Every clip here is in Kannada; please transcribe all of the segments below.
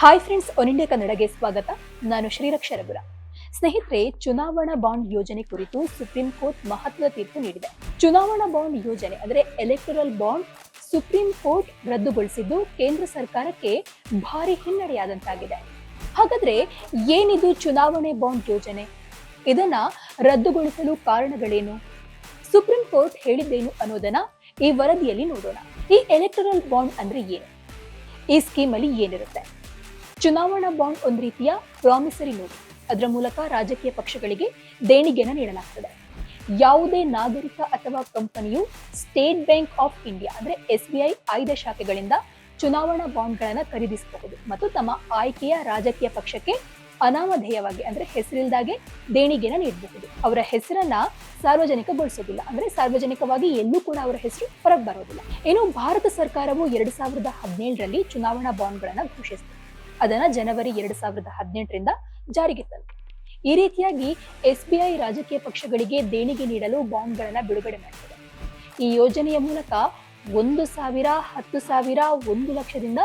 ಹಾಯ್ ಫ್ರೆಂಡ್ಸ್ ಒನ್ ಇಂಡಿಯಾ ಕನ್ನಡಗೆ ಸ್ವಾಗತ. ನಾನು ಶ್ರೀರಕ್ಷ ರಘುರ. ಸ್ನೇಹಿತರೆ, ಚುನಾವಣಾ ಬಾಂಡ್ ಯೋಜನೆ ಕುರಿತು ಸುಪ್ರೀಂ ಕೋರ್ಟ್ ಮಹತ್ವದ ತೀರ್ಪು ನೀಡಿದೆ. ಚುನಾವಣಾ ಬಾಂಡ್ ಯೋಜನೆ ಅಂದರೆ ಎಲೆಕ್ಟೋರಲ್ ಬಾಂಡ್ ಸುಪ್ರೀಂ ಕೋರ್ಟ್ ರದ್ದುಗೊಳಿಸಿದ್ದು ಕೇಂದ್ರ ಸರ್ಕಾರಕ್ಕೆ ಭಾರಿ ಹಿನ್ನಡೆಯಾದಂತಾಗಿದೆ. ಹಾಗಾದ್ರೆ ಏನಿದು ಚುನಾವಣೆ ಬಾಂಡ್ ಯೋಜನೆ? ಇದನ್ನ ರದ್ದುಗೊಳಿಸಲು ಕಾರಣಗಳೇನು? ಸುಪ್ರೀಂ ಕೋರ್ಟ್ ಹೇಳಿದ್ದೇನು ಅನ್ನೋದನ್ನ ಈ ವರದಿಯಲ್ಲಿ ನೋಡೋಣ. ಈ ಎಲೆಕ್ಟೋರಲ್ ಬಾಂಡ್ ಅಂದ್ರೆ ಏನು? ಈ ಸ್ಕೀಮ್ ಅಲ್ಲಿ ಏನಿರುತ್ತೆ? ಚುನಾವಣಾ ಬಾಂಡ್ ಒಂದು ರೀತಿಯ ಪ್ರಾಮಿಸರಿ ನೋಟ್. ಅದರ ಮೂಲಕ ರಾಜಕೀಯ ಪಕ್ಷಗಳಿಗೆ ದೇಣಿಗೆನ ನೀಡಲಾಗ್ತದೆ. ಯಾವುದೇ ನಾಗರಿಕ ಅಥವಾ ಕಂಪನಿಯು ಸ್ಟೇಟ್ ಬ್ಯಾಂಕ್ ಆಫ್ ಇಂಡಿಯಾ, ಅಂದ್ರೆ ಎಸ್ ಬಿ ಐ ಆಯ್ದ ಶಾಖೆಗಳಿಂದ ಚುನಾವಣಾ ಬಾಂಡ್ಗಳನ್ನು ಖರೀದಿಸಬಹುದು ಮತ್ತು ತಮ್ಮ ಆಯ್ಕೆಯ ರಾಜಕೀಯ ಪಕ್ಷಕ್ಕೆ ಅನಾಮಧೇಯವಾಗಿ, ಅಂದ್ರೆ ಹೆಸರಿಲ್ದಾಗೆ ದೇಣಿಗೆನ ನೀಡಬಹುದು. ಅವರ ಹೆಸರನ್ನ ಸಾರ್ವಜನಿಕಗೊಳಿಸೋದಿಲ್ಲ, ಅಂದ್ರೆ ಸಾರ್ವಜನಿಕವಾಗಿ ಎಲ್ಲೂ ಕೂಡ ಅವರ ಹೆಸರು ಹೊರಗೆ ಬರೋದಿಲ್ಲ. ಇನ್ನು ಭಾರತ ಸರ್ಕಾರವು ಎರಡ್ ಸಾವಿರದ ಹದಿನೇಳರಲ್ಲಿ ಚುನಾವಣಾ ಬಾಂಡ್ಗಳನ್ನು ಘೋಷಿಸಿತು. ಅದನ್ನ ಜನವರಿ ಎರಡ್ ಸಾವಿರದ ಹದಿನೆಂಟರಿಂದ ಜಾರಿಗೆ ತಂತು ಈ ರೀತಿಯಾಗಿ ಎಸ್ ಬಿ ಐ ರಾಜಕೀಯ ಪಕ್ಷಗಳಿಗೆ ದೇಣಿಗೆ ನೀಡಲು ಬಾಂಡ್ಗಳನ್ನ ಬಿಡುಗಡೆ ಮಾಡಿದೆ ಈ ಯೋಜನೆಯ ಮೂಲಕ ಒಂದು ಸಾವಿರ, ಹತ್ತು ಸಾವಿರ, ಒಂದು ಲಕ್ಷದಿಂದ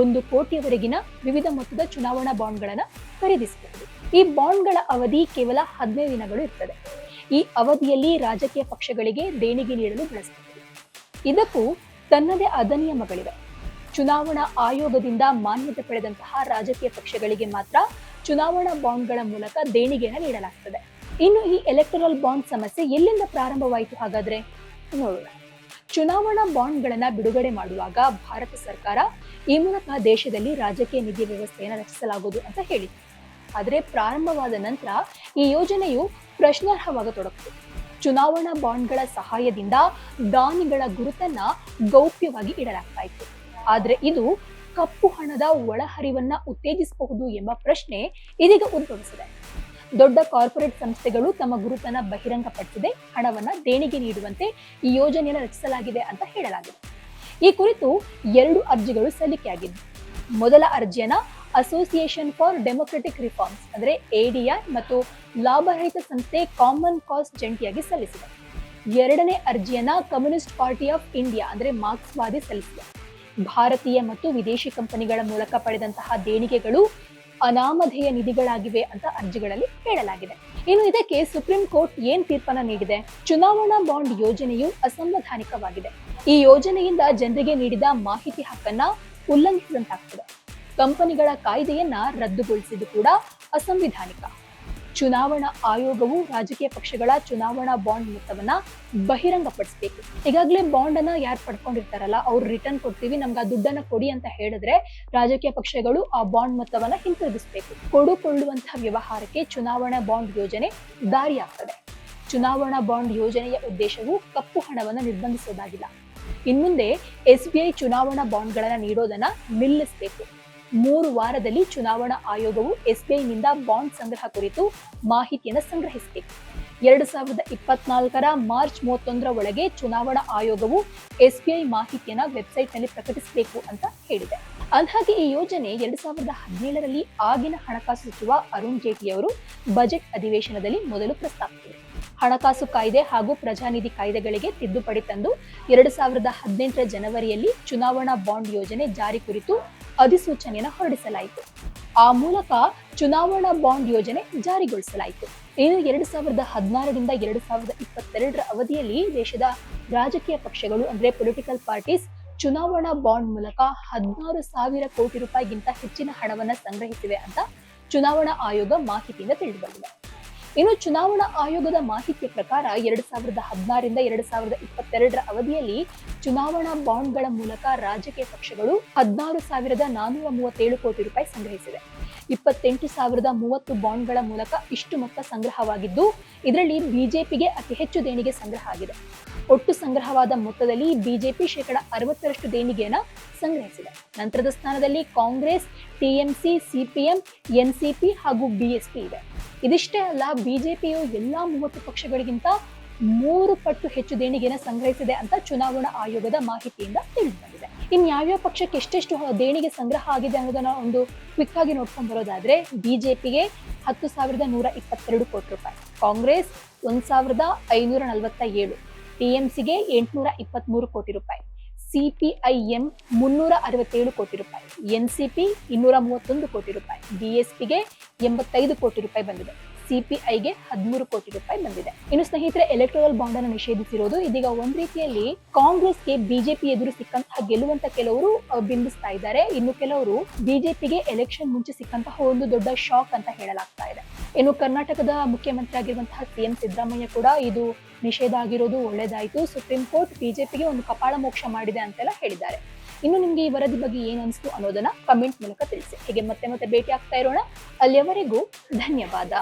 ಒಂದು ಕೋಟಿಯವರೆಗಿನ ವಿವಿಧ ಮೊತ್ತದ ಚುನಾವಣಾ ಬಾಂಡ್ಗಳನ್ನು ಖರೀದಿಸಬಹುದು. ಈ ಬಾಂಡ್ಗಳ ಅವಧಿ ಕೇವಲ ಹದಿನೈದು ದಿನಗಳು ಇರ್ತದೆ. ಈ ಅವಧಿಯಲ್ಲಿ ರಾಜಕೀಯ ಪಕ್ಷಗಳಿಗೆ ದೇಣಿಗೆ ನೀಡಲು ಬಳಸಬಹುದು. ಇದಕ್ಕೂ ತನ್ನದೇ ಆದ ನಿಯಮಗಳಿವೆ. ಚುನಾವಣಾ ಆಯೋಗದಿಂದ ಮಾನ್ಯತೆ ಪಡೆದಂತಹ ರಾಜಕೀಯ ಪಕ್ಷಗಳಿಗೆ ಮಾತ್ರ ಚುನಾವಣಾ ಬಾಂಡ್ಗಳ ಮೂಲಕ ದೇಣಿಗೆಯನ್ನು ನೀಡಲಾಗ್ತದೆ. ಇನ್ನು ಈ ಎಲೆಕ್ಟ್ರಲ್ ಬಾಂಡ್ ಸಮಸ್ಯೆ ಎಲ್ಲಿಂದ ಪ್ರಾರಂಭವಾಯಿತು ಹಾಗಾದ್ರೆ? ನೋಡೋಣ. ಚುನಾವಣಾ ಬಾಂಡ್ಗಳನ್ನ ಬಿಡುಗಡೆ ಮಾಡುವಾಗ ಭಾರತ ಸರ್ಕಾರ ಈ ಮೂಲಕ ದೇಶದಲ್ಲಿ ರಾಜಕೀಯ ನಿಧಿ ವ್ಯವಸ್ಥೆಯನ್ನು ರಚಿಸಲಾಗುವುದು ಅಂತ ಹೇಳಿತು ಆದರೆ ಪ್ರಾರಂಭವಾದ ನಂತರ ಈ ಯೋಜನೆಯು ಪ್ರಶ್ನಾರ್ಹವಾಗತೊಡಗಿತು ಚುನಾವಣಾ ಬಾಂಡ್ಗಳ ಸಹಾಯದಿಂದ ದಾನಿಗಳ ಗುರುತನ್ನ ಗೌಪ್ಯವಾಗಿ ಇಡಲಾಗ್ತಾ ಇತ್ತು. ಆದ್ರೆ ಇದು ಕಪ್ಪು ಹಣದ ಒಳಹರಿವನ್ನ ಉತ್ತೇಜಿಸಬಹುದು ಎಂಬ ಪ್ರಶ್ನೆ ಇದೀಗ ಉದ್ಭವಿಸಿದೆ. ದೊಡ್ಡ ಕಾರ್ಪೊರೇಟ್ ಸಂಸ್ಥೆಗಳು ತಮ್ಮ ಗುರುತನ್ನ ಬಹಿರಂಗಪಡಿಸಿದೆ, ಹಣವನ್ನ ದೇಣಿಗೆ ನೀಡುವಂತೆ ಈ ಯೋಜನೆಯನ್ನು ರಚಿಸಲಾಗಿದೆ ಅಂತ ಹೇಳಲಾಗಿದೆ. ಈ ಕುರಿತು ಎರಡು ಅರ್ಜಿಗಳು ಸಲ್ಲಿಕೆಯಾಗಿದ್ದು ಮೊದಲ ಅರ್ಜಿಯನ್ನ ಅಸೋಸಿಯೇಷನ್ ಫಾರ್ ಡೆಮೊಕ್ರೆಟಿಕ್ ರಿಫಾರ್ಮ್ಸ್ ಅಂದ್ರೆ ಎಡಿಆರ್ ಮತ್ತು ಲಾಭರಹಿತ ಸಂಸ್ಥೆ ಕಾಮನ್ ಕಾಸ್ ಜಂಟಿಯಾಗಿ ಸಲ್ಲಿಸಿದೆ. ಎರಡನೇ ಅರ್ಜಿಯನ್ನ ಕಮ್ಯುನಿಸ್ಟ್ ಪಾರ್ಟಿ ಆಫ್ ಇಂಡಿಯಾ ಅಂದ್ರೆ ಮಾರ್ಕ್ಸ್ವಾದಿ ಸಲ್ಲಿಸಿದೆ. ಭಾರತೀಯ ಮತ್ತು ವಿದೇಶಿ ಕಂಪನಿಗಳ ಮೂಲಕ ಪಡೆದಂತಹ ದೇಣಿಗೆಗಳು ಅನಾಮಧೇಯ ನಿಧಿಗಳಾಗಿವೆ ಅಂತ ಅರ್ಜಿಗಳಲ್ಲಿ ಹೇಳಲಾಗಿದೆ. ಇನ್ನು ಇದಕ್ಕೆ ಸುಪ್ರೀಂ ಕೋರ್ಟ್ ಏನ್ ತೀರ್ಪನ್ನ ನೀಡಿದೆ? ಚುನಾವಣಾ ಬಾಂಡ್ ಯೋಜನೆಯು ಅಸಂವಿಧಾನಿಕವಾಗಿದೆ. ಈ ಯೋಜನೆಯಿಂದ ಜನರಿಗೆ ನೀಡಿದ ಮಾಹಿತಿ ಹಕ್ಕನ್ನ ಉಲ್ಲಂಘಿಸಿದಂತಾಗ್ತದೆ. ಕಂಪನಿಗಳ ಕಾಯ್ದೆಯನ್ನ ರದ್ದುಗೊಳಿಸಿದ್ದು ಕೂಡ ಅಸಂವಿಧಾನಿಕ. ಚುನಾವಣಾ ಆಯೋಗವು ರಾಜಕೀಯ ಪಕ್ಷಗಳ ಚುನಾವಣಾ ಬಾಂಡ್ ಮೊತ್ತವನ್ನ ಬಹಿರಂಗಪಡಿಸಬೇಕು. ಈಗಾಗಲೇ ಬಾಂಡ್ ಅನ್ನ ಯಾರು ಪಡ್ಕೊಂಡಿರ್ತಾರಲ್ಲ, ಅವ್ರು ರಿಟರ್ನ್ ಕೊಡ್ತೀವಿ, ನಮ್ಗೆ ಆ ದುಡ್ಡನ್ನ ಕೊಡಿ ಅಂತ ಹೇಳಿದ್ರೆ ರಾಜಕೀಯ ಪಕ್ಷಗಳು ಆ ಬಾಂಡ್ ಮೊತ್ತವನ್ನ ಹಿಂತಿರುಗಿಸಬೇಕು. ಕೊಡುಕೊಳ್ಳುವಂತಹ ವ್ಯವಹಾರಕ್ಕೆ ಚುನಾವಣಾ ಬಾಂಡ್ ಯೋಜನೆ ದಾರಿಯಾಗ್ತದೆ. ಚುನಾವಣಾ ಬಾಂಡ್ ಯೋಜನೆಯ ಉದ್ದೇಶವು ಕಪ್ಪು ಹಣವನ್ನು ನಿರ್ಬಂಧಿಸೋದಾಗಿಲ್ಲ. ಇನ್ಮುಂದೆ ಎಸ್ ಬಿ ಐ ಚುನಾವಣಾ ಬಾಂಡ್ಗಳನ್ನು ನೀಡೋದನ್ನ ನಿಲ್ಲಿಸಬೇಕು. ಮೂರು ವಾರದಲ್ಲಿ ಚುನಾವಣಾ ಆಯೋಗವು ಎಸ್ಬಿಐನಿಂದ ಬಾಂಡ್ ಸಂಗ್ರಹ ಕುರಿತು ಮಾಹಿತಿಯನ್ನು ಸಂಗ್ರಹಿಸಬೇಕು ಎರಡು ಸಾವಿರದ ಇಪ್ಪತ್ನಾಲ್ಕರ ಮಾರ್ಚ್ ಮೂವತ್ತೊಂದರ ಒಳಗೆ ಚುನಾವಣಾ ಆಯೋಗವು ಎಸ್ಬಿಐ ಮಾಹಿತಿಯನ್ನು ವೆಬ್ಸೈಟ್ನಲ್ಲಿ ಪ್ರಕಟಿಸಬೇಕು ಅಂತ ಹೇಳಿದೆ. ಅಂದಹಾಗೆ ಈ ಯೋಜನೆ ಎರಡು ಸಾವಿರದ ಹದಿನೇಳರಲ್ಲಿ ಆಗಿನ ಹಣಕಾಸು ಸಚಿವ ಅರುಣ್ ಜೇಟ್ಲಿ ಅವರು ಬಜೆಟ್ ಅಧಿವೇಶನದಲ್ಲಿ ಮೊದಲು ಪ್ರಸ್ತಾಪಿಸಿದರು. ಹಣಕಾಸು ಕಾಯ್ದೆ ಹಾಗೂ ಪ್ರಜಾನಿಧಿ ಕಾಯ್ದೆಗಳಿಗೆ ತಿದ್ದುಪಡಿ ತಂದು ಎರಡು ಸಾವಿರದ ಹದಿನೆಂಟರ ಜನವರಿಯಲ್ಲಿ ಚುನಾವಣಾ ಬಾಂಡ್ ಯೋಜನೆ ಜಾರಿ ಕುರಿತು ಅಧಿಸೂಚನೆಯನ್ನು ಹೊರಡಿಸಲಾಯಿತು. ಆ ಮೂಲಕ ಚುನಾವಣಾ ಬಾಂಡ್ ಯೋಜನೆ ಜಾರಿಗೊಳಿಸಲಾಯಿತು. ಇನ್ನು ಎರಡು ಸಾವಿರದ ಹದಿನಾರರಿಂದ ಎರಡು ಸಾವಿರದ ಇಪ್ಪತ್ತೆರಡರ ಅವಧಿಯಲ್ಲಿ ದೇಶದ ರಾಜಕೀಯ ಪಕ್ಷಗಳು, ಅಂದ್ರೆ ಪೊಲಿಟಿಕಲ್ ಪಾರ್ಟೀಸ್ ಚುನಾವಣಾ ಬಾಂಡ್ ಮೂಲಕ ಹದಿನಾರು ಸಾವಿರ ಕೋಟಿ ರೂಪಾಯಿಗಿಂತ ಹೆಚ್ಚಿನ ಹಣವನ್ನು ಸಂಗ್ರಹಿಸಿವೆ ಅಂತ ಚುನಾವಣಾ ಆಯೋಗ ಮಾಹಿತಿಯಿಂದ ತಿಳಿದುಬಂದಿದೆ. ಇನ್ನು ಚುನಾವಣಾ ಆಯೋಗದ ಮಾಹಿತಿಯ ಪ್ರಕಾರ ಎರಡ್ ಸಾವಿರದ ಹದಿನಾರರಿಂದ ಎರಡ್ ಸಾವಿರದ ಇಪ್ಪತ್ತೆರಡರ ಅವಧಿಯಲ್ಲಿ ಚುನಾವಣಾ ಬಾಂಡ್ಗಳ ಮೂಲಕ ರಾಜಕೀಯ ಪಕ್ಷಗಳು ಹದಿನಾರು ಸಾವಿರದ ನಾನೂರ ಮೂವತ್ತೇಳು ಕೋಟಿ ರೂಪಾಯಿ ಸಂಗ್ರಹಿಸಿದೆ ಇಪ್ಪತ್ತೆಂಟು ಸಾವಿರದ ಮೂವತ್ತು ಬಾಂಡ್ಗಳ ಮೂಲಕ ಇಷ್ಟು ಮೊತ್ತ ಸಂಗ್ರಹವಾಗಿದ್ದು, ಇದರಲ್ಲಿ ಬಿಜೆಪಿಗೆ ಅತಿ ಹೆಚ್ಚು ದೇಣಿಗೆ ಸಂಗ್ರಹ ಆಗಿದೆ. ಒಟ್ಟು ಸಂಗ್ರಹವಾದ ಮೊತ್ತದಲ್ಲಿ ಬಿಜೆಪಿ ಶೇಕಡ ಅರವತ್ತರಷ್ಟು ದೇಣಿಗೆಯನ್ನು ಸಂಗ್ರಹಿಸಿದೆ. ನಂತರದ ಸ್ಥಾನದಲ್ಲಿ ಕಾಂಗ್ರೆಸ್, ಟಿಎಂಸಿ, ಸಿಪಿಎಂ, ಎನ್ಸಿಪಿ ಹಾಗೂ ಬಿಎಸ್ಪಿ ಇದೆ. ಇದಿಷ್ಟೇ ಅಲ್ಲ, ಬಿಜೆಪಿಯು ಎಲ್ಲಾ ಮೂವತ್ತು ಪಕ್ಷಗಳಿಗಿಂತ ಮೂರು ಪಟ್ಟು ಹೆಚ್ಚು ದೇಣಿಗೆನ ಸಂಗ್ರಹಿಸಿದೆ ಅಂತ ಚುನಾವಣಾ ಆಯೋಗದ ಮಾಹಿತಿಯಿಂದ ತಿಳಿದು ಬಂದಿದೆ ಇನ್ನು ಯಾವ್ಯಾವ ಪಕ್ಷಕ್ಕೆ ಎಷ್ಟೆಷ್ಟು ದೇಣಿಗೆ ಸಂಗ್ರಹ ಆಗಿದೆ ಅನ್ನೋದನ್ನ ಒಂದು ಕ್ವಿಕ್ ಆಗಿ ನೋಡ್ಕೊಂಡ್ ಬರೋದಾದ್ರೆ, ಬಿಜೆಪಿಗೆ ಹತ್ತು ಸಾವಿರದ ನೂರ ಇಪ್ಪತ್ತೆರಡು ಕೋಟಿ ರೂಪಾಯಿ, ಕಾಂಗ್ರೆಸ್ ಒಂದ್ ಸಾವಿರದ ಐನೂರ ನಲವತ್ತ ಏಳು ಟಿಎಂಸಿಗೆ ಎಂಟುನೂರ ಇಪ್ಪತ್ಮೂರು ಕೋಟಿ ರೂಪಾಯಿ ಸಿಪಿಐಎಂ ಮುನ್ನೂರ ಅರವತ್ತೇಳು ಕೋಟಿ ರೂಪಾಯಿ. ಎನ್ಸಿಪಿ ಇನ್ನೂರ ಮೂವತ್ತೊಂದು ಕೋಟಿ ರೂಪಾಯಿ. ಬಿಎಸ್ಪಿಗೆ ಎಂಬತ್ತೈದು ಕೋಟಿ ರೂಪಾಯಿ ಬಂದಿದೆ. ಸಿಪಿಐಗೆ ಹದಿಮೂರು ಕೋಟಿ ರೂಪಾಯಿ ಬಂದಿದೆ. ಇನ್ನು ಸ್ನೇಹಿತರೆ ಎಲೆಕ್ಟ್ರಲ್ ಬಾಂಡ್ ಅನ್ನು ನಿಷೇಧಿಸಿರೋದು ಇದೀಗ ಒಂದ್ ರೀತಿಯಲ್ಲಿ ಕಾಂಗ್ರೆಸ್ಗೆ ಬಿಜೆಪಿ ಎದುರು ಸಿಕ್ಕಂತಹ ಗೆಲುವಂತ ಕೆಲವರು ಬಿಂಬಿಸ್ತಾ ಇದ್ದಾರೆ. ಇನ್ನು ಕೆಲವರು ಬಿಜೆಪಿಗೆ ಎಲೆಕ್ಷನ್ ಮುಂಚೆ ಸಿಕ್ಕಂತಹ ಒಂದು ದೊಡ್ಡ ಶಾಕ್ ಅಂತ ಹೇಳಲಾಗ್ತಾ ಇದೆ. ಇನ್ನು ಕರ್ನಾಟಕದ ಮುಖ್ಯಮಂತ್ರಿ ಆಗಿರುವಂತಹ ಸಿಎಂ ಸಿದ್ದರಾಮಯ್ಯ ಕೂಡ ಇದು ನಿಷೇಧ ಆಗಿರೋದು ಒಳ್ಳೇದಾಯ್ತು. ಸುಪ್ರೀಂ ಕೋರ್ಟ್ ಬಿಜೆಪಿಗೆ ಒಂದು ಕಪಾಳ ಮೋಕ್ಷ ಮಾಡಿದೆ ಅಂತೆಲ್ಲ ಹೇಳಿದ್ದಾರೆ. ಇನ್ನು ನಿಮ್ಗೆ ಈ ವರದಿ ಬಗ್ಗೆ ಏನ್ ಅನಿಸ್ತು ಅನ್ನೋದನ್ನ ಕಮೆಂಟ್ ಮೂಲಕ ತಿಳಿಸಿ. ಹೀಗೆ ಮತ್ತೆ ಮತ್ತೆ ಭೇಟಿ ಆಗ್ತಾ ಇರೋಣ. ಅಲ್ಲಿಯವರೆಗೂ ಧನ್ಯವಾದ.